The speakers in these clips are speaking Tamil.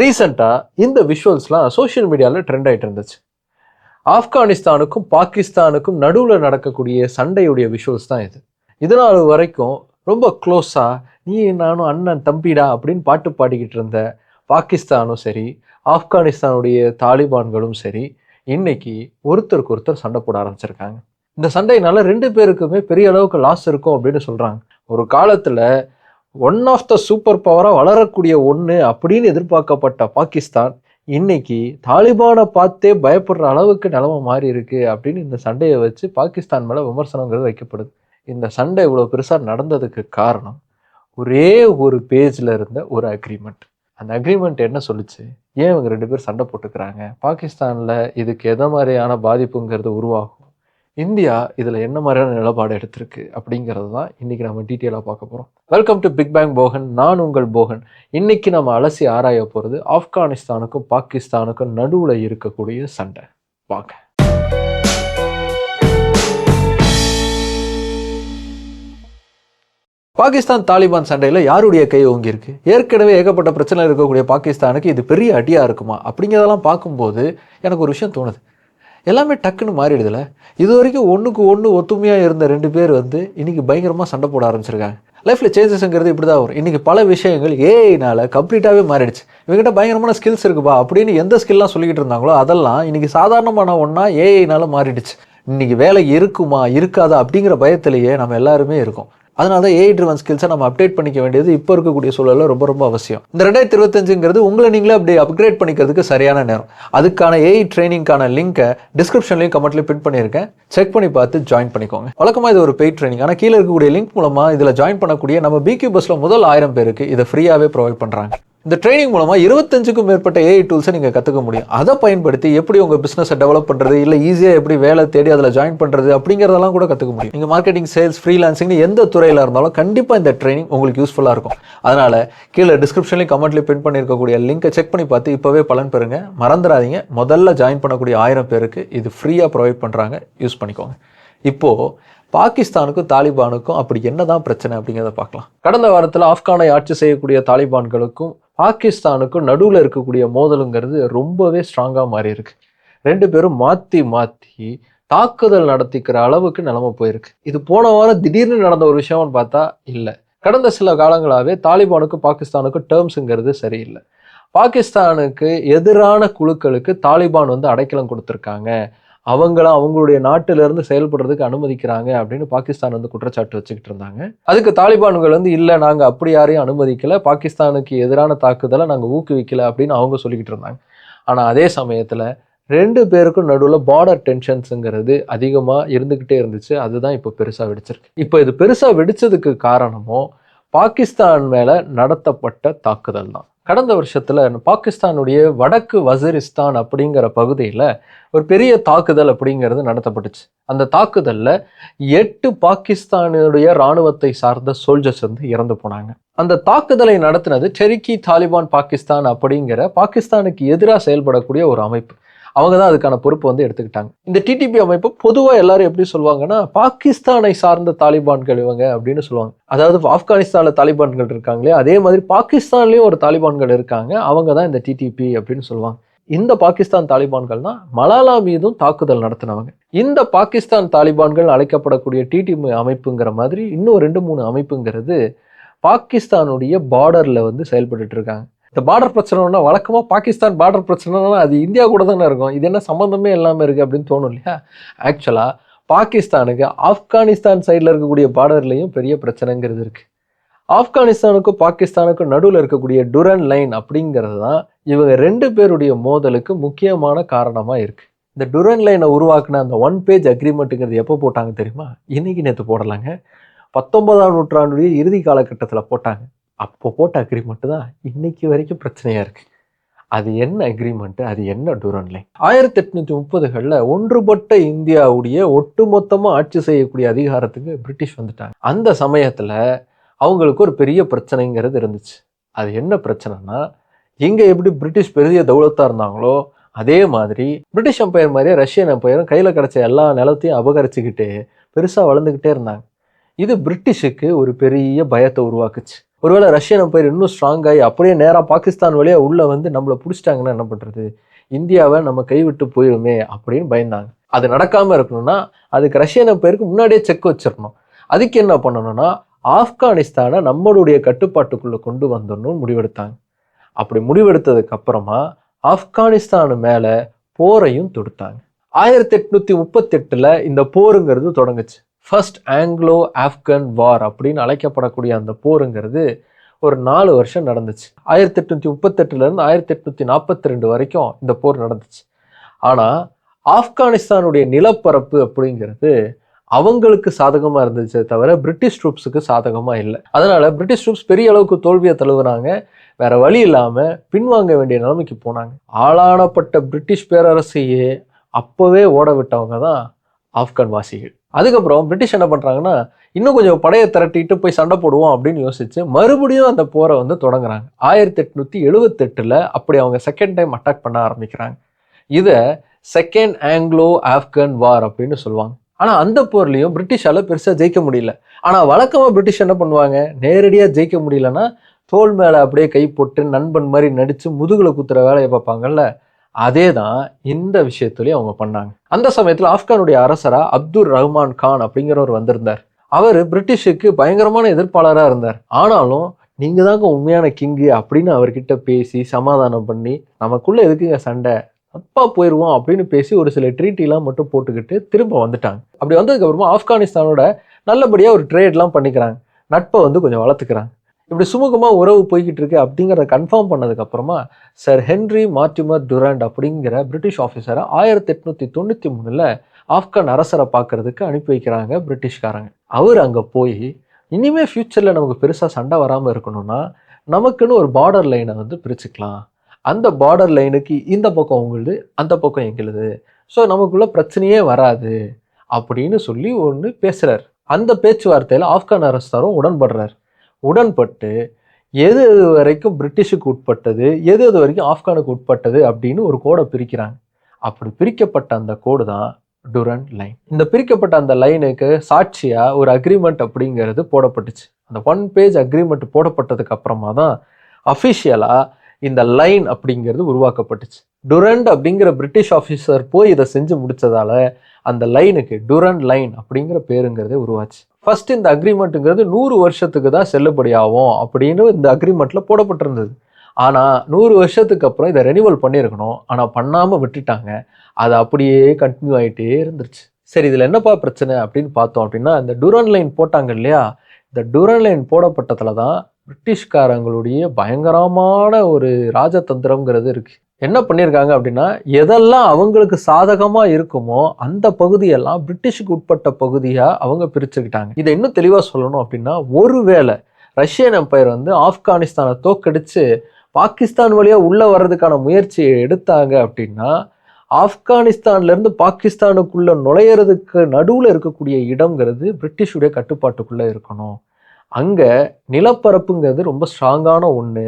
ரீசெண்டாக இந்த விஷுவல்ஸ்லாம் சோஷியல் மீடியாவில் ட்ரெண்ட் ஆகிட்டு இருந்துச்சு. ஆப்கானிஸ்தானுக்கும் பாகிஸ்தானுக்கும் நடுவில் நடக்கக்கூடிய சண்டையுடைய விஷுவல்ஸ் தான் இது. இதனால் வரைக்கும் ரொம்ப க்ளோஸாக நீ நானும் அண்ணன் தம்பிடா அப்படின்னு பாட்டு பாடிக்கிட்டு இருந்த பாகிஸ்தானும் சரி ஆப்கானிஸ்தானுடைய தாலிபான்களும் சரி இன்னைக்கு ஒருத்தருக்கு ஒருத்தர் சண்டை போட ஆரம்பிச்சிருக்காங்க. இந்த சண்டையினால ரெண்டு பேருக்குமே பெரிய அளவுக்கு லாஸ் இருக்கும் அப்படின்னு சொல்கிறாங்க ஒரு காலத்தில் ஒன் ஆஃப் த சூப்பர் பவராக வளரக்கூடிய ஒன்று அப்படின்னு எதிர்பார்க்கப்பட்ட பாகிஸ்தான் இன்னைக்கு தாலிபானை பார்த்தே பயப்படுற அளவுக்கு நிலமை மாறி இருக்கு அப்படின்னு இந்த சண்டையை வச்சு பாகிஸ்தான் மேலே விமர்சனங்கிறது வைக்கப்படுது. இந்த சண்டை இவ்வளோ பெருசாக நடந்ததுக்கு காரணம் ஒரே ஒரு பேஜில் இருந்த ஒரு அக்ரிமெண்ட் அந்த அக்ரிமெண்ட் என்ன சொல்லிச்சு? ஏன் இவங்க ரெண்டு பேர் சண்டை போட்டுக்கிறாங்க? பாகிஸ்தானில் இதுக்கு எதை மாதிரியான பாதிப்புங்கிறது உருவாகும்? இந்தியா இதில் என்ன மாதிரியான நிலப்பாடு எடுத்திருக்கு அப்படிங்கிறது தான் இன்னைக்கு நம்ம டீட்டெயிலாக பார்க்க போகிறோம் welcome to big bang Bogan நான் உங்கள் போகன். இன்னைக்கு நம்ம அலசி ஆராய போகிறது ஆப்கானிஸ்தானுக்கும் பாகிஸ்தானுக்கும் நடுவில் இருக்கக்கூடிய சண்டை. வாங்க. பாகிஸ்தான் தாலிபான் சண்டையில் யாருடைய கை ஓங்கியிருக்கு ஏற்கனவே ஏகப்பட்ட பிரச்சனை இருக்கக்கூடிய பாகிஸ்தானுக்கு இது பெரிய அடியாக இருக்குமா? அப்படிங்கிறதெல்லாம் பார்க்கும்போது எனக்கு ஒரு விஷயம் தோணுது. எல்லாமே டக்குன்னு மாறிடுதுல. இது வரைக்கும் ஒன்றுக்கு ஒன்று ஒத்துமையாக இருந்த ரெண்டு பேர் வந்து இன்றைக்கி பயங்கரமாக சண்டை போட ஆரம்பிச்சிருக்காங்க. லைஃப்பில் சேஞ்சஸ்ங்கிறது இப்படி தான் வரும். இன்றைக்கி பல விஷயங்கள் ஏஐனால் கம்ப்ளீட்டாகவே மாறிடுச்சு. இவங்ககிட்ட பயங்கரமான ஸ்கில்ஸ் இருக்குப்பா அப்படின்னு எந்த ஸ்கில்லாம் சொல்லிக்கிட்டு இருந்தாங்களோ அதெல்லாம் இன்றைக்கி சாதாரணமான ஒன்றா ஏஐனால மாறிடுச்சு. இன்றைக்கி வேலை இருக்குமா இருக்காதா அப்படிங்கிற பயத்திலேயே நம்ம எல்லாருமே இருக்கோம். அதனால தான் ஏஐ ட்ரிவன் ஸ்கில்ஸை நம்ம அப்டேட் பண்ணிக்க வேண்டியது இப்போ இருக்கக்கூடிய சூழலில் ரொம்ப ரொம்ப அவசியம். இந்த ரெண்டாயிரத்தி இருபத்தஞ்சுங்கிறது உங்களை நீங்களே அப்படி அப்கிரேட் பண்ணிக்கிறதுக்கு சரியான நேரம். அதுக்கான ஏஐ ட்ரைனிங்கான லிங்கை டிஸ்கிரிப்ஷன்லையும் கமெண்ட்லையும் பின் பண்ணியிருக்கேன். செக் பண்ணி பார்த்து ஜாயின் பண்ணிக்கோங்க. வழக்கமாக இது ஒரு பெய்ட் ட்ரைனிங் ஆனால் கீழே இருக்கக்கூடிய லிங்க் மூலமாக இதில் ஜாயின் பண்ணக்கூடிய நம்ம பிக்யூ பஸ்ஸில் முதல் ஆயிரம் பேருக்கு இதை ஃப்ரீயாகவே ப்ரொவைட் பண்ணுறாங்க இந்த ட்ரைனிங் மூலமாக இருபத்தஞ்சுக்கும் மேற்பட்ட ஏஐ டூல்ஸை நீங்கள் கற்றுக்க முடியும். அதை பயன்படுத்தி எப்படி உங்கள் பிஸ்னஸை டெவலப் பண்ணுறது இல்லை ஈஸியாக எப்படி வேலை தேடி அதில் ஜாயின் பண்ணுறது அப்படிங்கிறதெல்லாம் கூட கற்றுக்க முடியும். நீங்கள் மார்க்கெட்டிங் சேல்ஸ் ஃப்ரீலான்சிங்னு எந்த துறையில் இருந்தாலும் கண்டிப்பாக இந்த ட்ரைனிங் உங்களுக்கு யூஸ்ஃபுல்லாக இருக்கும். அதனால் கீழே டிஸ்கிரிப்ஷன்லேயும் கமெண்ட்லேயும் பின் பண்ணியிருக்கக்கூடிய லிங்கை செக் பண்ணி பார்த்து இப்போவே பலன் பெறுங்க. மறந்துடாதீங்க. முதல்ல ஜாயின் பண்ணக்கூடிய ஆயிரம் பேருக்கு இது ஃப்ரீயாக ப்ரொவைட் பண்ணுறாங்க யூஸ் பண்ணிக்கோங்க. இப்போது பாகிஸ்தானுக்கும் தாலிபானுக்கும் அப்படி என்னதான் பிரச்சனை அப்படிங்கிறத பார்க்கலாம். கடந்த வாரத்தில் ஆப்கானை ஆட்சி செய்யக்கூடிய தாலிபான்களுக்கும் பாகிஸ்தானுக்கும் நடுவில் இருக்கக்கூடிய மோதலுங்கிறது ரொம்பவே ஸ்ட்ராங்காக மாறி இருக்கு ரெண்டு பேரும் மாற்றி மாற்றி தாக்குதல் நடத்திக்கிற அளவுக்கு நிலமை போயிருக்கு. இது போன வாரம் திடீர்னு நடந்த ஒரு விஷயம்னு பார்த்தா இல்லை. கடந்த சில காலங்களாகவே தாலிபானுக்கும் பாகிஸ்தானுக்கும் டேர்ம்ஸுங்கிறது சரியில்லை. பாகிஸ்தானுக்கு எதிரான குழுக்களுக்கு தாலிபான் வந்து அடைக்கலம் கொடுத்துருக்காங்க. அவங்களாம் அவங்களுடைய நாட்டிலிருந்து செயல்படுறதுக்கு அனுமதிக்கிறாங்க அப்படின்னு பாகிஸ்தான் வந்து குற்றச்சாட்டு வச்சுக்கிட்டு இருந்தாங்க. அதுக்கு தாலிபான்கள் வந்து இல்லை நாங்கள் அப்படி யாரையும் அனுமதிக்கல. பாகிஸ்தானுக்கு எதிரான தாக்குதலை நாங்கள் ஊக்குவிக்கல அப்படின்னு அவங்க சொல்லிக்கிட்டு இருந்தாங்க. ஆனால் அதே சமயத்தில் ரெண்டு பேருக்கும் நடுவில் பார்டர் டென்ஷன்ஸுங்கிறது அதிகமாக இருந்துக்கிட்டே இருந்துச்சு. அதுதான் இப்போ பெருசாக வெடிச்சிருக்கு. இப்போ இது பெருசாக வெடிச்சதுக்கு காரணமும் பாகிஸ்தான் மேலே நடத்தப்பட்ட தாக்குதல் தான் கடந்த வருஷத்தில் பாகிஸ்தானுடைய வடக்கு வசிரிஸ்தான் அப்படிங்கிற பகுதியில் ஒரு பெரிய தாக்குதல் அப்படிங்கிறது நடத்தப்பட்டுச்சு. அந்த தாக்குதலில் எட்டு பாகிஸ்தானுடைய இராணுவத்தை சார்ந்த சோல்ஜர்ஸ் வந்து இறந்து போனாங்க. அந்த தாக்குதலை நடத்தினது செரிக்கி தாலிபான் பாகிஸ்தான் அப்படிங்கிற பாகிஸ்தானுக்கு எதிராக செயல்படக்கூடிய ஒரு அமைப்பு. அவங்க தான் அதுக்கான பொறுப்பு வந்து எடுத்துக்கிட்டாங்க. இந்த டிடிபி அமைப்பு பொதுவாக எல்லாரும் எப்படி சொல்லுவாங்கன்னா பாகிஸ்தானை சார்ந்த தாலிபான்கள் இவங்க அப்படின்னு சொல்லுவாங்க. அதாவது ஆப்கானிஸ்தானில் தாலிபான்கள் இருக்காங்களே அதே மாதிரி பாகிஸ்தான்லேயும் ஒரு தாலிபான்கள் இருக்காங்க. அவங்க தான் இந்த டிடிபி அப்படின்னு சொல்லுவாங்க. இந்த பாகிஸ்தான் தாலிபான்கள் தான் மலாலா மீதும் தாக்குதல் நடத்தினவங்க. இந்த பாகிஸ்தான் தாலிபான்கள் அழைக்கப்படக்கூடிய டிடிபி அமைப்புங்கிற மாதிரி இன்னும் ரெண்டு மூணு அமைப்புங்கிறது பாகிஸ்தானுடைய பார்டரில் வந்து செயல்பட்டு இருக்காங்க. இந்த பார்டர் பிரச்சனைனா வழக்கமாக பாகிஸ்தான் பார்டர் பிரச்சனைனா அது இந்தியா கூட தானே இருக்கும். இது என்ன சம்மந்தமே இல்லாமல் இருக்குது அப்படின்னு தோணும் இல்லையா? ஆக்சுவலாக பாகிஸ்தானுக்கு ஆப்கானிஸ்தான் சைடில் இருக்கக்கூடிய பார்டர்லேயும் பெரிய பிரச்சனைங்கிறது இருக்குது ஆப்கானிஸ்தானுக்கும் பாகிஸ்தானுக்கும் நடுவில் இருக்கக்கூடிய டுரன் லைன் அப்படிங்கிறது தான் இவங்க ரெண்டு பேருடைய மோதலுக்கு முக்கியமான காரணமாக இருக்குது இந்த டுரன் லைனை உருவாக்குன அந்த ஒன் பேஜ் அக்ரிமெண்ட்டுங்கிறது எப்போ போட்டாங்க தெரியுமா? இன்றைக்கி நேற்று போடலாங்க. பத்தொன்பதாம் நூற்றாண்டுடைய இறுதி காலகட்டத்தில் போட்டாங்க. அப்போ போட்ட அக்ரிமெண்ட் தான் இன்னைக்கு வரைக்கும் பிரச்சனையாக இருக்குது அது என்ன அக்ரிமெண்ட்டு அது என்ன டூரன் லைன் ஆயிரத்தி எட்நூற்றி முப்பதுகளில் ஒன்றுபட்ட இந்தியாவுடைய ஒட்டுமொத்தமாக ஆட்சி செய்யக்கூடிய அதிகாரத்துக்கு பிரிட்டிஷ் வந்துட்டாங்க. அந்த சமயத்தில் அவங்களுக்கு ஒரு பெரிய பிரச்சனைங்கிறது இருந்துச்சு. அது என்ன பிரச்சனைனா எங்கே எப்படி பிரிட்டிஷ் பெரிய தௌலத்தாக இருந்தாங்களோ அதே மாதிரி பிரிட்டிஷ் எம்பையர் மாதிரியே ரஷ்யன் எம்பையரும் கையில் கிடச்ச எல்லா நிலத்தையும் அபகரிச்சுக்கிட்டு பெருசாக வளர்ந்துக்கிட்டே இருந்தாங்க. இது பிரிட்டிஷுக்கு ஒரு பெரிய பயத்தை உருவாக்குச்சு. ஒருவேளை ரஷ்யன் எம்பையர் இன்னும் ஸ்ட்ராங் ஆகி அப்படியே நேராக பாகிஸ்தான் வழியாக உள்ளே வந்து நம்மளை பிடிச்சிட்டாங்கன்னா என்ன பண்ணுறது இந்தியாவை நம்ம கைவிட்டு போயிருமே அப்படின்னு பயந்தாங்க. அது நடக்காமல் இருக்கணும்னா அதுக்கு ரஷ்யன் எம்பையருக்கு முன்னாடியே செக் வச்சிடணும். அதுக்கு என்ன பண்ணணும்னா ஆப்கானிஸ்தானை நம்மளுடைய கட்டுப்பாட்டுக்குள்ளே கொண்டு வந்துடணும்னு முடிவெடுத்தாங்க. அப்படி முடிவெடுத்ததுக்கு அப்புறமா ஆப்கானிஸ்தானு மேலே போரையும் தொடுத்தாங்க. ஆயிரத்தி எட்நூற்றி முப்பத்தெட்டில் இந்த போருங்கிறது தொடங்குச்சு. ஃபர்ஸ்ட் ஆங்கிலோ ஆப்கன் வார் அப்படின்னு அழைக்கப்படக்கூடிய அந்த போருங்கிறது ஒரு நாலு வருஷம் நடந்துச்சு. ஆயிரத்தி எட்நூத்தி முப்பத்தெட்டுலேருந்து ஆயிரத்தி எட்நூத்தி நாற்பத்தி ரெண்டு வரைக்கும் இந்த போர் நடந்துச்சு. ஆனால் ஆப்கானிஸ்தானுடைய நிலப்பரப்பு அப்படிங்கிறது அவங்களுக்கு சாதகமாக இருந்துச்சே தவிர பிரிட்டிஷ் ட்ரூப்ஸுக்கு சாதகமாக இல்லை. அதனால் பிரிட்டிஷ் ட்ரூப்ஸ் பெரிய அளவுக்கு தோல்வியை தழுவுனாங்க. வேற வழி இல்லாமல் பின்வாங்க வேண்டிய நிலைமைக்கு போனாங்க. ஆளானப்பட்ட பிரிட்டிஷ் பேரரசையே அப்போவே ஓட விட்டவங்க தான் ஆப்கான் வாசிகள். அதுக்கப்புறம் பிரிட்டிஷ் என்ன பண்ணுறாங்கன்னா இன்னும் கொஞ்சம் படையை திரட்டிட்டு போய் சண்டை போடுவோம் அப்படின்னு யோசிச்சு மறுபடியும் அந்த போரை வந்து தொடங்குறாங்க. ஆயிரத்தி எட்நூத்தி எழுபத்தெட்டில் அப்படி அவங்க செகண்ட் டைம் அட்டாக் பண்ண ஆரம்பிக்கிறாங்க. இதை செகண்ட் ஆங்கிலோ ஆப்கன் வார் அப்படின்னு சொல்லுவாங்க. ஆனால் அந்த போர்லேயும் பிரிட்டிஷால பெருசாக ஜெயிக்க முடியல. ஆனால் வழக்கமாக பிரிட்டிஷ் என்ன பண்ணுவாங்க? நேரடியாக ஜெயிக்க முடியலன்னா தோல் மேலே அப்படியே கை போட்டு நண்பன் மாதிரி நடித்து முதுகில் குத்துற வேலையை பார்ப்பாங்கல்ல? அதே தான் இந்த விஷயத்துலேயும் அவங்க பண்ணாங்க. அந்த சமயத்தில் ஆப்கானுடைய அரசராக அப்துல் ரஹ்மான் கான் அப்படிங்கிறவர் வந்திருந்தார். அவர் பிரிட்டிஷுக்கு பயங்கரமான எதிர்ப்பாளராக இருந்தார். ஆனாலும் நீங்கள் தாங்க உண்மையான கிங்கு அப்படின்னு அவர்கிட்ட பேசி சமாதானம் பண்ணி நமக்குள்ளே எதுக்குங்க சண்டை? அப்பா போயிடுவோம் அப்படின்னு பேசி ஒரு சில ட்ரீட்டிலாம் மட்டும் போட்டுக்கிட்டு திரும்ப வந்துட்டாங்க. அப்படி வந்ததுக்கப்புறமா ஆப்கானிஸ்தானோட நல்லபடியாக ஒரு ட்ரேட்லாம் பண்ணிக்கிறாங்க. நட்பை வந்து கொஞ்சம் வளர்த்துக்கிறாங்க. இப்படி சுமூகமாக உறவு போய்கிட்டு இருக்கு அப்படிங்கிறத கன்ஃபார்ம் பண்ணதுக்கப்புறமா சர் ஹென்ரி மார்டிமர் டுராண்ட் அப்படிங்கிற பிரிட்டிஷ் ஆஃபீஸரை ஆயிரத்தி எட்நூத்தி தொண்ணூத்தி மூணுல ஆப்கான் அரசரை பார்க்கறதுக்கு அனுப்பி வைக்கிறாங்க பிரிட்டிஷ்காரங்க. அவர் அங்கே போய் இனிமேல் ஃப்யூச்சரில் நமக்கு பெருசாக சண்டை வராமல் இருக்கணும்னா நமக்குன்னு ஒரு பார்டர் லைனை வந்து பிரிச்சுக்கலாம். அந்த பார்டர் லைனுக்கு இந்த பக்கம் உங்களுது அந்த பக்கம் எங்களுது. ஸோ நமக்குள்ளே பிரச்சனையே வராது. அப்படின்னு சொல்லி ஒன்று பேசுகிறார் அந்த பேச்சுவார்த்தையில் ஆப்கான் அரசாரும் உடன்படுறார். உடன்பட்டு எது எது வரைக்கும் பிரிட்டிஷுக்கு உட்பட்டது எது எது வரைக்கும் ஆப்கானுக்கு உட்பட்டது அப்படின்னு ஒரு கோடை பிரிக்கிறாங்க. அப்படி பிரிக்கப்பட்ட அந்த கோடு தான் டுரன் லைன் இந்த பிரிக்கப்பட்ட அந்த லைனுக்கு சாட்சியாக ஒரு அக்ரிமெண்ட் அப்படிங்கிறது போடப்பட்டுச்சு. அந்த ஒன் பேஜ் அக்ரிமெண்ட் போடப்பட்டதுக்கு அப்புறமா தான் அஃபிஷியலாக இந்த லைன் அப்படிங்கிறது உருவாக்கப்பட்டுச்சு. டுரண்ட் அப்படிங்கிற பிரிட்டிஷ் ஆஃபீஸர் போய் இதை செஞ்சு முடிச்சதால அந்த லைனுக்கு டுரண்ட் லைன் அப்படிங்கிற பேருங்கிறதே உருவாச்சு. ஃபர்ஸ்ட் இந்த அக்ரிமெண்ட்டுங்கிறது நூறு வருஷத்துக்கு தான் செல்லுபடி ஆகும் அப்படின்னு இந்த அக்ரிமெண்ட்டில் போடப்பட்டிருந்தது. ஆனால் நூறு வருஷத்துக்கு அப்புறம் இதை ரெனிவல் பண்ணியிருக்கணும். ஆனால் பண்ணாமல் விட்டுட்டாங்க. அது அப்படியே கண்டினியூ ஆகிட்டே இருந்துருச்சு. சரி இதில் என்னப்பா பிரச்சனை அப்படின்னு பார்த்தோம் அப்படின்னா இந்த டுரன் லைன் போட்டாங்க இல்லையா? இந்த டுரன் லைன் போடப்பட்டதில் தான் பிரிட்டிஷ்காரங்களுடைய பயங்கரமான ஒரு ராஜதந்திரம்ங்கிறது இருக்கு. என்ன பண்ணியிருக்காங்க அப்படின்னா எதெல்லாம் அவங்களுக்கு சாதகமா இருக்குமோ அந்த பகுதியெல்லாம் பிரிட்டிஷுக்கு உட்பட்ட பகுதியா அவங்க பிரிச்சுக்கிட்டாங்க. இதை இன்னும் தெளிவாக சொல்லணும் அப்படின்னா ஒருவேளை ரஷ்யன் எம்பையர் வந்து ஆப்கானிஸ்தானை தோக்கடிச்சு பாகிஸ்தான் வழியாக உள்ளே வர்றதுக்கான முயற்சியை எடுத்தாங்க அப்படின்னா ஆப்கானிஸ்தான்லேருந்து பாகிஸ்தானுக்குள்ளே நுழையிறதுக்கு நடுவில் இருக்கக்கூடிய இடங்கிறது பிரிட்டிஷுடைய கட்டுப்பாட்டுக்குள்ளே இருக்கணும். அங்கே நிலப்பரப்புங்கிறது ரொம்ப ஸ்ட்ராங்கான ஒன்று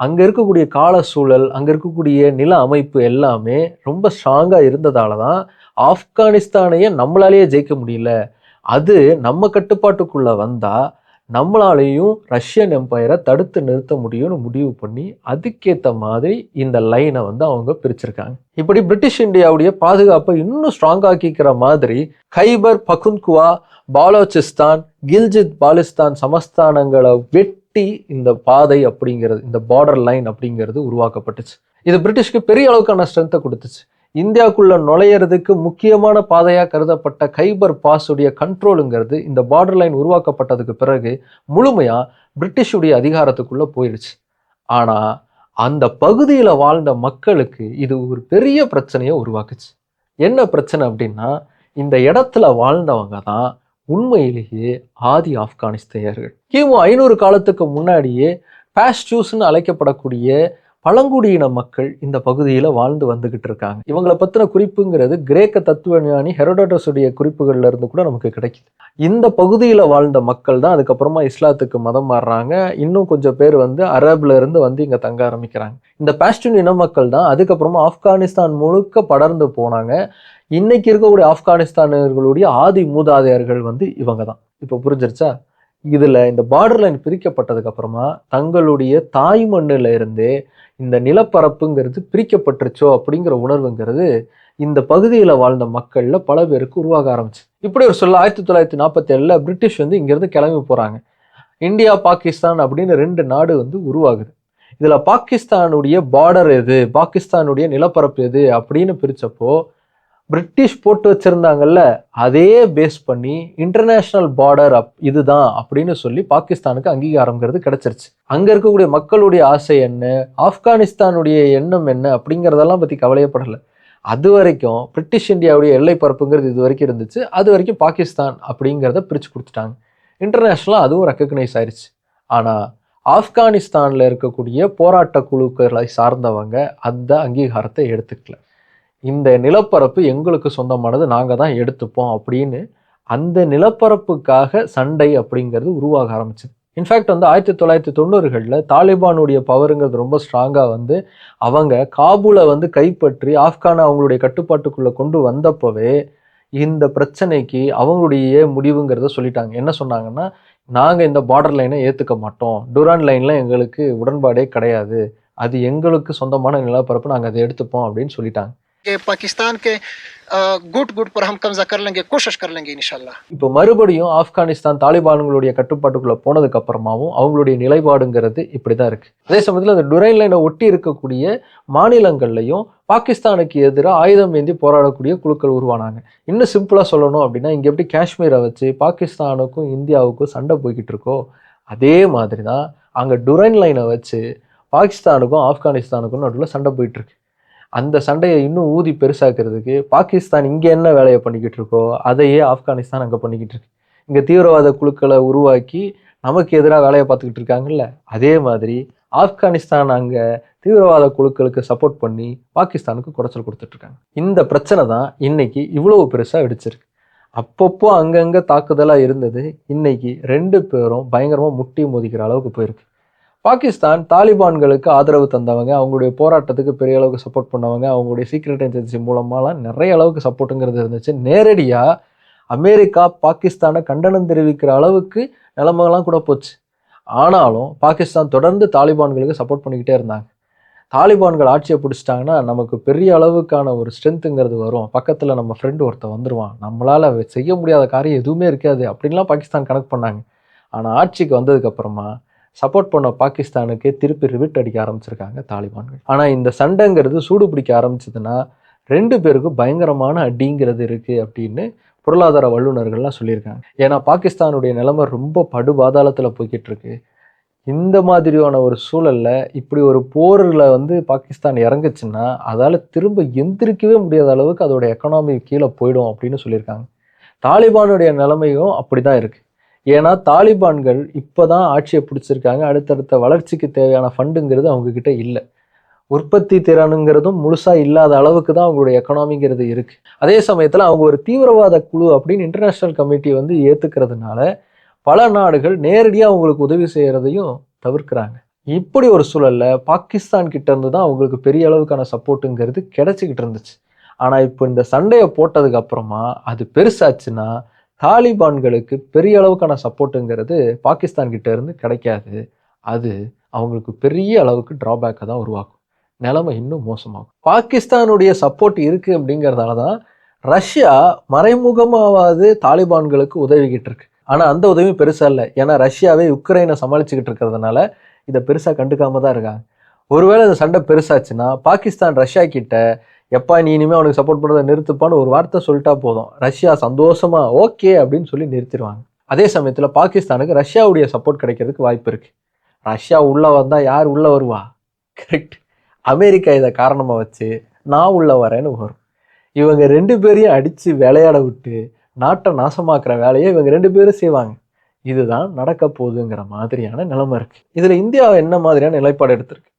அங்கே இருக்கக்கூடிய கால சூழல் இருக்கக்கூடிய நில அமைப்பு எல்லாமே ரொம்ப ஸ்ட்ராங்காக இருந்ததால தான் ஆப்கானிஸ்தானையே நம்மளாலேயே ஜெயிக்க முடியல. அது நம்ம கட்டுப்பாட்டுக்குள்ளே வந்தால் நம்மளாலேயும் ரஷ்யன் எம்பையரை தடுத்து நிறுத்த முடியும்னு முடிவு பண்ணி அதுக்கேற்ற மாதிரி இந்த லைனை வந்து அவங்க பிரிச்சிருக்காங்க. இப்படி பிரிட்டிஷ் இந்தியாவுடைய பாதுகாப்பை இன்னும் ஸ்ட்ராங்காக்கிக்கிற மாதிரி கைபர் பகுன்குவா பாலோச்சிஸ்தான் கில்ஜித் பாலிஸ்தான் சமஸ்தானங்களை வெட்டி இந்த பாதை அப்படிங்கிறது இந்த பார்டர் லைன் அப்படிங்கிறது உருவாக்கப்பட்டுச்சு. இது பிரிட்டிஷ்க்கு பெரிய அளவுக்கான ஸ்ட்ரென்த்தை கொடுத்துச்சு. இந்தியாவுக்குள்ள நுழையிறதுக்கு முக்கியமான பாதையாக கருதப்பட்ட கைபர் பாஸுடைய கண்ட்ரோலுங்கிறது இந்த பார்டர் லைன் உருவாக்கப்பட்டதுக்கு பிறகு முழுமையாக பிரிட்டிஷுடைய அதிகாரத்துக்குள்ளே போயிடுச்சு ஆனால் அந்த பகுதியில் வாழ்ந்த மக்களுக்கு இது ஒரு பெரிய பிரச்சனையை உருவாக்குச்சு. என்ன பிரச்சனை அப்படின்னா இந்த இடத்துல வாழ்ந்தவங்க தான் உண்மையிலேயே ஆதி ஆப்கானிஸ்தையர்கள். கிமு ஐநூறு காலத்துக்கு முன்னாடியே பாஸ்டியூஸ்னு அழைக்கப்படக்கூடிய பழங்குடியின மக்கள் இந்த பகுதியில் வாழ்ந்து வந்துக்கிட்டு இருக்காங்க. இவங்களை பற்றின குறிப்புங்கிறது கிரேக்க தத்துவ ஞானி ஹெரோடோட்டஸுடைய குறிப்புகள்ல இருந்து கூட நமக்கு கிடைக்குது. இந்த பகுதியில் வாழ்ந்த மக்கள் தான் அதுக்கப்புறமா இஸ்லாத்துக்கு மதம் மாறுறாங்க. இன்னும் கொஞ்சம் பேர் வந்து அரபுல இருந்து வந்து இங்கே தங்க ஆரம்பிக்கிறாங்க. இந்த பேஸ்டின் இன மக்கள் தான் அதுக்கப்புறமா ஆப்கானிஸ்தான் முழுக்க படர்ந்து போனாங்க. இன்னைக்கு இருக்கக்கூடிய ஆப்கானிஸ்தானர்களுடைய ஆதி மூதாதையர்கள் வந்து இவங்க தான் இப்போ புரிஞ்சிருச்சா? இதில் இந்த பார்டர் லைன் பிரிக்கப்பட்டதுக்கு அப்புறமா தங்களுடைய தாய் மண்ணில் இருந்தே இந்த நிலப்பரப்புங்கிறது பிரிக்கப்பட்டுருச்சோ அப்படிங்கிற உணர்வுங்கிறது இந்த பகுதியில் வாழ்ந்த மக்களில் பல பேருக்கு உருவாக ஆரம்பிச்சு. இப்படி ஒரு சொல்ல ஆயிரத்தி தொள்ளாயிரத்தி நாற்பத்தி ஏழில் பிரிட்டிஷ் வந்து இங்கேருந்து கிளம்பி போகிறாங்க இந்தியா பாகிஸ்தான் அப்படின்னு ரெண்டு நாடு வந்து உருவாகுது. இதில் பாகிஸ்தானுடைய பார்டர் எது? பாகிஸ்தானுடைய நிலப்பரப்பு எது? அப்படின்னு பிரித்தப்போ பிரிட்டிஷ் போட்டு வச்சுருந்தாங்கல்ல அதே பேஸ் பண்ணி இன்டர்நேஷ்னல் பார்டர் அப் இதுதான் அப்படின்னு சொல்லி பாகிஸ்தானுக்கு அங்கீகாரங்கிறது கிடைச்சிருச்சு. அங்கே இருக்கக்கூடிய மக்களுடைய ஆசை என்ன ஆப்கானிஸ்தானுடைய எண்ணம் என்ன அப்படிங்கிறதெல்லாம் பற்றி கவலையப்படலை. அது வரைக்கும் பிரிட்டிஷ் இந்தியாவுடைய எல்லை பரப்புங்கிறது இது வரைக்கும் இருந்துச்சு. அது வரைக்கும் பாகிஸ்தான் அப்படிங்கிறத பிரித்து கொடுத்துட்டாங்க. இன்டர்நேஷ்னலாக அதுவும் ரெக்கக்னைஸ் ஆயிடுச்சு ஆனால் ஆப்கானிஸ்தானில் இருக்கக்கூடிய போராட்ட குழுக்களை சார்ந்தவங்க அந்த அங்கீகாரத்தை எடுத்துக்கல. இந்த நிலப்பரப்பு எங்களுக்கு சொந்தமானது நாங்கள் தான் எடுத்துப்போம் அப்படின்னு அந்த நிலப்பரப்புக்காக சண்டை அப்படிங்கிறது உருவாக ஆரம்பிச்சது. இன்ஃபேக்ட் வந்து ஆயிரத்தி தொள்ளாயிரத்தி தொண்ணூறுகளில் தாலிபானுடைய பவருங்கிறது ரொம்ப ஸ்ட்ராங்காக வந்து அவங்க காபூலை வந்து கைப்பற்றி ஆப்கானை அவங்களுடைய கட்டுப்பாட்டுக்குள்ளே கொண்டு வந்தப்போவே இந்த பிரச்சனைக்கு அவங்களுடைய முடிவுங்கிறத சொல்லிட்டாங்க. என்ன சொன்னாங்கன்னா நாங்கள் இந்த பார்டர் லைனை ஏற்றுக்க மாட்டோம். டூரான் லைனில் எங்களுக்கு உடன்பாடே கிடையாது. அது எங்களுக்கு சொந்தமான நிலப்பரப்பு நாங்கள் அதை எடுத்துப்போம் அப்படின்னு சொல்லிட்டாங்க. कि पाकिस्तान के अ, गुट गुट पर हम कब्जा कर लेंगे कोशिश कर लेंगे इंशाल्लाह இப்போ மறுபடியும் ஆப்கானிஸ்தான் தாலிபான்களுடைய கட்டுப்பாட்டுக்குள்ள போனதுக்கு அப்புறமாவும் அவங்களுடைய நிலைப்பாடுங்கிறது இப்படிதான் இருக்கு அதே சமயத்தில் அந்த டுரைன் லைனை ஒட்டி இருக்கக்கூடிய மாநிலங்கள்லையும் பாகிஸ்தானுக்கு எதிராக ஆயுதம் ஏந்தி போராடக்கூடிய குழுக்கள் உருவானாங்க இன்னும் சிம்பிளா சொல்லணும் அப்படின்னா இங்க எப்படி காஷ்மீரை வச்சு பாகிஸ்தானுக்கும் இந்தியாவுக்கும் சண்டை போய்கிட்டு இருக்கோ அதே மாதிரி தான் அங்க டுரைன் லைனை வச்சு பாகிஸ்தானுக்கும் ஆப்கானிஸ்தானுக்கும் நடுவில் சண்டை போயிட்டு இருக்கு அந்த சண்டையை இன்னும் ஊதி பெருசாக்குறதுக்கு பாகிஸ்தான் இங்கே என்ன வேலையை பண்ணிக்கிட்டு இருக்கோ அதையே ஆப்கானிஸ்தான் அங்கே பண்ணிக்கிட்டு இருக்கு. இங்கே தீவிரவாத குழுக்களை உருவாக்கி நமக்கு எதிராக வேலையை பார்த்துக்கிட்டு இருக்காங்கல்ல? அதே மாதிரி ஆப்கானிஸ்தான் அங்கே தீவிரவாத குழுக்களுக்கு சப்போர்ட் பண்ணி பாகிஸ்தானுக்கு குடைச்சல் கொடுத்துட்ருக்காங்க இந்த பிரச்சனை தான் இன்னைக்கு இவ்வளவு பெருசாக வெடிச்சிருக்கு. அப்பப்போ அங்கங்கே தாக்குதலாக இருந்தது. இன்னைக்கு ரெண்டு பேரும் பயங்கரமாக முட்டி மோதிக்கிற அளவுக்கு போயிருக்கு. பாகிஸ்தான் தாலிபான்களுக்கு ஆதரவு தந்தவங்க அவங்களுடைய போராட்டத்துக்கு பெரிய அளவுக்கு சப்போர்ட் பண்ணவங்க அவங்களுடைய சீக்ரெட் ஏஜென்சி மூலமாலாம் நிறைய அளவுக்கு சப்போர்ட்டுங்கிறது இருந்துச்சு. நேரடியாக அமெரிக்கா பாகிஸ்தானை கண்டனம் தெரிவிக்கிற அளவுக்கு நிலைமைலாம் கூட போச்சு. ஆனாலும் பாகிஸ்தான் தொடர்ந்து தாலிபான்களுக்கு சப்போர்ட் பண்ணிக்கிட்டே இருந்தாங்க. தாலிபான்கள் ஆட்சியை பிடிச்சிட்டாங்கன்னா நமக்கு பெரிய அளவுக்கான ஒரு ஸ்ட்ரென்த்துங்கிறது வரும். பக்கத்தில் நம்ம ஃப்ரெண்டு ஒருத்தன் வந்துடுவான் நம்மளால் செய்ய முடியாத காரியம் எதுவுமே இருக்காது. அப்படின்லாம் பாகிஸ்தான் கணக்கு பண்ணாங்க. ஆனால் ஆட்சிக்கு வந்ததுக்கப்புறமா சப்போர்ட் பண்ண பாகிஸ்தானுக்கு திருப்பி ரிவிட் அடிக்க ஆரம்பிச்சிருக்காங்க தாலிபான்கள். ஆனால் இந்த சண்டைங்கிறது சூடு பிடிக்க ஆரம்பிச்சதுன்னா ரெண்டு பேருக்கும் பயங்கரமான அடிங்கிறது இருக்குது அப்படின்னு பொருளாதார வல்லுநர்கள்லாம் சொல்லியிருக்காங்க. ஏன்னா பாகிஸ்தானுடைய நிலைமை ரொம்ப படுபாதாளத்தில் போய்கிட்டு இருக்கு இந்த மாதிரியான ஒரு சூழலில் இப்படி ஒரு போரில் வந்து பாகிஸ்தான் இறங்குச்சுன்னா அதால் திரும்ப எந்திரிக்கவே முடியாத அளவுக்கு அதோட எக்கனாமி கீழே போயிடும் அப்படின்னு சொல்லியிருக்காங்க. தாலிபானுடைய நிலைமையும் அப்படிதான் இருக்குது ஏன்னா தாலிபான்கள் இப்போ தான் ஆட்சியை பிடிச்சிருக்காங்க. அடுத்தடுத்த வளர்ச்சிக்கு தேவையான ஃபண்டுங்கிறது அவங்கக்கிட்ட இல்லை. உற்பத்தி திறனுங்கிறதும் முழுசாக இல்லாத அளவுக்கு தான் அவங்களுடைய எக்கனாமிங்கிறது இருக்குது அதே சமயத்தில் அவங்க ஒரு தீவிரவாத குழு அப்படின்னு இன்டர்நேஷ்னல் கமிட்டி வந்து ஏற்றுக்கிறதுனால பல நாடுகள் நேரடியாக அவங்களுக்கு உதவி செய்கிறதையும் தவிர்க்கிறாங்க. இப்படி ஒரு சூழல்ல பாகிஸ்தான் கிட்டேருந்து தான் அவங்களுக்கு பெரிய அளவுக்கான சப்போர்ட்டுங்கிறது கிடச்சிக்கிட்டு இருந்துச்சு. ஆனால் இப்போ இந்த சண்டையை போட்டதுக்கு அப்புறமா அது பெருசாச்சுன்னா தாலிபான்களுக்கு பெரிய அளவுக்கான சப்போர்ட்டுங்கிறது பாகிஸ்தான் கிட்ட இருந்து கிடைக்காது. அது அவங்களுக்கு பெரிய அளவுக்கு ட்ராபேக்கை தான் உருவாக்கும். நிலைமை இன்னும் மோசமாகும். பாகிஸ்தானுடைய சப்போர்ட் இருக்குது அப்படிங்கிறதால தான் ரஷ்யா மறைமுகமாவது தாலிபான்களுக்கு உதவிக்கிட்டு இருக்கு. ஆனால் அந்த உதவியும் பெருசாக இல்லை. ஏன்னா ரஷ்யாவே உக்ரைனை சமாளிச்சுக்கிட்டு இருக்கிறதுனால இதை பெருசாக கண்டுக்காம தான் இருக்காங்க. ஒருவேளை இந்த சண்டை பெருசாச்சுன்னா பாகிஸ்தான் ரஷ்யா கிட்ட எப்பா நீ இனிமேல் அவனுக்கு சப்போர்ட் பண்ணுறதை நிறுத்துப்பான்னு ஒரு வார்த்தை சொல்லிட்டா போதும். ரஷ்யா சந்தோஷமா ஓகே அப்படின்னு சொல்லி நிறுத்திடுவாங்க. அதே சமயத்தில் பாகிஸ்தானுக்கு ரஷ்யாவுடைய சப்போர்ட் கிடைக்கிறதுக்கு வாய்ப்பு இருக்குது ரஷ்யா உள்ளே வந்தால் யார் உள்ளே வருவா? கரெக்ட் அமெரிக்கா இதை காரணமாக வச்சு நான் உள்ளே வரேன்னு வரும். இவங்க ரெண்டு பேரையும் அடித்து விளையாட விட்டு நாட்டை நாசமாக்குற வேலையை இவங்க ரெண்டு பேரும் செய்வாங்க. இதுதான் நடக்க போகுதுங்கிற மாதிரியான நிலைமை இருக்குது இதில் இந்தியா என்ன மாதிரியான நிலைப்பாடு எடுத்திருக்கு?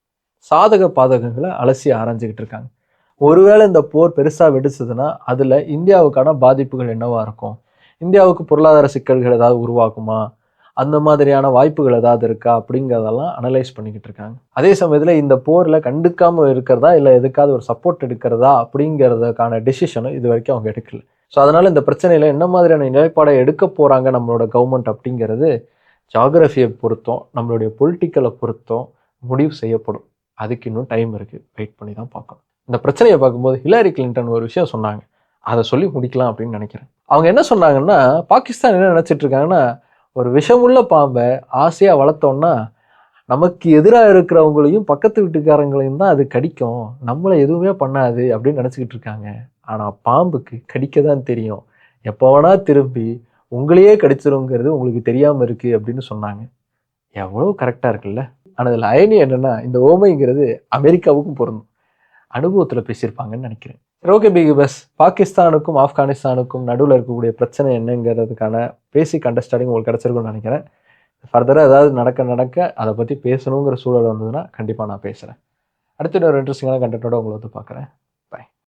சாதக பாதகங்களை அலசி ஆராய்ஞ்சிக்கிட்டு இருக்காங்க. ஒருவேளை இந்த போர் பெருசாக வெடிச்சதுன்னா அதில் இந்தியாவுக்கான பாதிப்புகள் என்னவாக இருக்கும்? இந்தியாவுக்கு பொருளாதார சிக்கல்கள் ஏதாவது உருவாக்குமா அந்த மாதிரியான வாய்ப்புகள் ஏதாவது இருக்கா? அப்படிங்கிறதெல்லாம் அனலைஸ் பண்ணிக்கிட்டு இருக்காங்க. அதே சமயத்தில் இந்த போரில் கண்டுக்காமல் இருக்கிறதா இல்லை எதுக்காவது ஒரு சப்போர்ட் எடுக்கிறதா அப்படிங்கிறதுக்கான டெசிஷனும் இது வரைக்கும் அவங்க எடுக்கல. ஸோ அதனால் இந்த பிரச்சனையில் என்ன மாதிரியான நிலைப்பாடை எடுக்க போகிறாங்க நம்மளோட கவர்மெண்ட் அப்படிங்கிறது ஜாகிரஃபியை பொறுத்தும் நம்மளுடைய பொலிட்டிக்கலை பொறுத்தும் முடிவு செய்யப்படும். அதுக்கு இன்னும் டைம் இருக்குது வெயிட் பண்ணி தான் பார்க்கணும். இந்த பிரச்சனையை பார்க்கும்போது ஹிலாரி கிளின்டன் ஒரு விஷயம் சொன்னாங்க. அதை சொல்லி முடிக்கலாம் அப்படின்னு நினைக்கிறேன். அவங்க என்ன சொன்னாங்கன்னா பாகிஸ்தான் என்ன நினச்சிட்டு இருக்காங்கன்னா ஒரு விஷமுள்ள பாம்பை ஆசையாக வளர்த்தோன்னா நமக்கு எதிராக இருக்கிறவங்களையும் பக்கத்து வீட்டுக்காரங்களையும் தான் அது கடிக்கும். நம்மளை எதுவுமே பண்ணாது அப்படின்னு நினச்சிக்கிட்டு இருக்காங்க. ஆனால் பாம்புக்கு கடிக்க தான் தெரியும். எப்போ வேணா திரும்பி உங்களையே கடிச்சிருங்கிறது உங்களுக்கு தெரியாமல் இருக்குது அப்படின்னு சொன்னாங்க. எவ்வளோ கரெக்டாக இருக்குல்ல. ஆனால் அதில் அயனி என்னென்னா இந்த ஓமைங்கிறது அமெரிக்காவுக்கும் பொருந்தும். அனுபவத்தில் பேசியிருப்பாங்கன்னு நினைக்கிறேன். ஓகே பிகி பஸ் பாகிஸ்தானுக்கும் ஆப்கானிஸ்தானுக்கும் நடுவில் இருக்கக்கூடிய பிரச்சனை என்னங்கிறதுக்கான பேசிக் அண்டர்ஸ்டாண்டிங் உங்களுக்கு கிடச்சிருக்கும்னு நினைக்கிறேன். ஃபர்தராக ஏதாவது நடக்க நடக்க அதை பற்றி பேசணுங்கிற சூழல் வந்ததுன்னா கண்டிப்பாக நான் பேசுகிறேன் அடுத்து ஒரு இன்ட்ரெஸ்டிங்கான கண்டென்ட்டோட உங்களை வந்து பார்க்குறேன்.